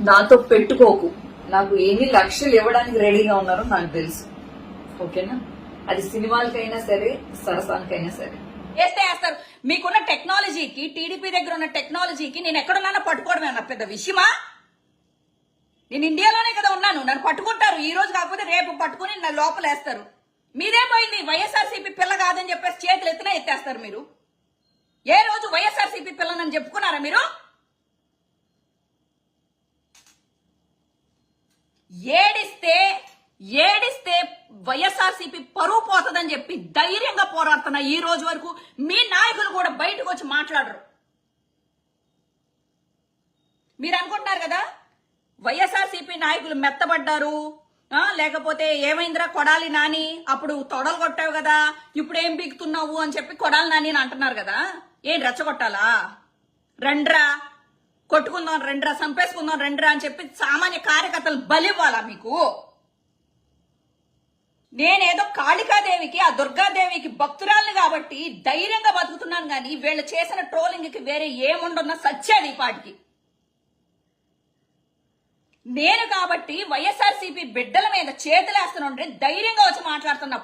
నాతో పెట్టుకోకు. నాకు ఎన్ని లక్షలు ఇవ్వడానికి రెడీగా ఉన్నారో నాకు తెలుసు. ఓకేనా? అది సినిమాలకైనా సరే సరసానికైనా సరే. వేస్తే వేస్తారు. మీకున్న టెక్నాలజీకి టీడీపీ దగ్గర ఉన్న టెక్నాలజీకి నేను ఎక్కడున్నానో పట్టుకోవడమే అన్న పెద్ద విషయమా? నేను ఇండియాలోనే కదా ఉన్నాను. నన్ను పట్టుకుంటారు. ఈ రోజు కాకపోతే రేపు పట్టుకుని నా లోపల వేస్తారు. మీదే పోయింది వైఎస్ఆర్సీపీ పిల్ల కాదని చెప్పేసి చేతులు ఎత్తినా ఎత్తేస్తారు మీరు. ఏ రోజు వైఎస్ఆర్సీపీ పిల్లనని చెప్పుకున్నారా మీరు? ఏడిస్తే ఏడిస్తే వైఎస్ఆర్సీపీ పరువు పోతుందని చెప్పి ధైర్యంగా పోరాడుతున్న ఈ రోజు వరకు మీ నాయకులు కూడా బయటకు వచ్చి మాట్లాడరు. మీరు అనుకుంటున్నారు కదా? వైఎస్ఆర్సీపీ నాయకులు మెత్తబడ్డారు. లేకపోతే ఏమైందిరా కొడాలి నాని? అప్పుడు తొడలు కొట్టావు కదా ఇప్పుడు ఏం బీగుతున్నావు అని చెప్పి కొడాలి నాని అని అంటున్నారు కదా? ఏం రెచ్చగొట్టాలా? రండ్రా. కొట్టుకుందాం రెండ్రా చంపేసుకుందాం రండ్రా అని చెప్పి సామాన్య కార్యకర్తలు బలివ్వాలా మీకు? నేనేదో కాళికాదేవికి ఆ దుర్గాదేవికి భక్తురాలిని కాబట్టి ధైర్యంగా బతుకుతున్నాను కానీ వీళ్ళు చేసిన ట్రోలింగ్కి వేరే ఏముండన్న సత్యాది ఈ పాటికి. నేను కాబట్టి వైఎస్ఆర్సీపీ బిడ్డల మీద చేతులేస్తానుంటే ధైర్యంగా వచ్చి మాట్లాడుతున్న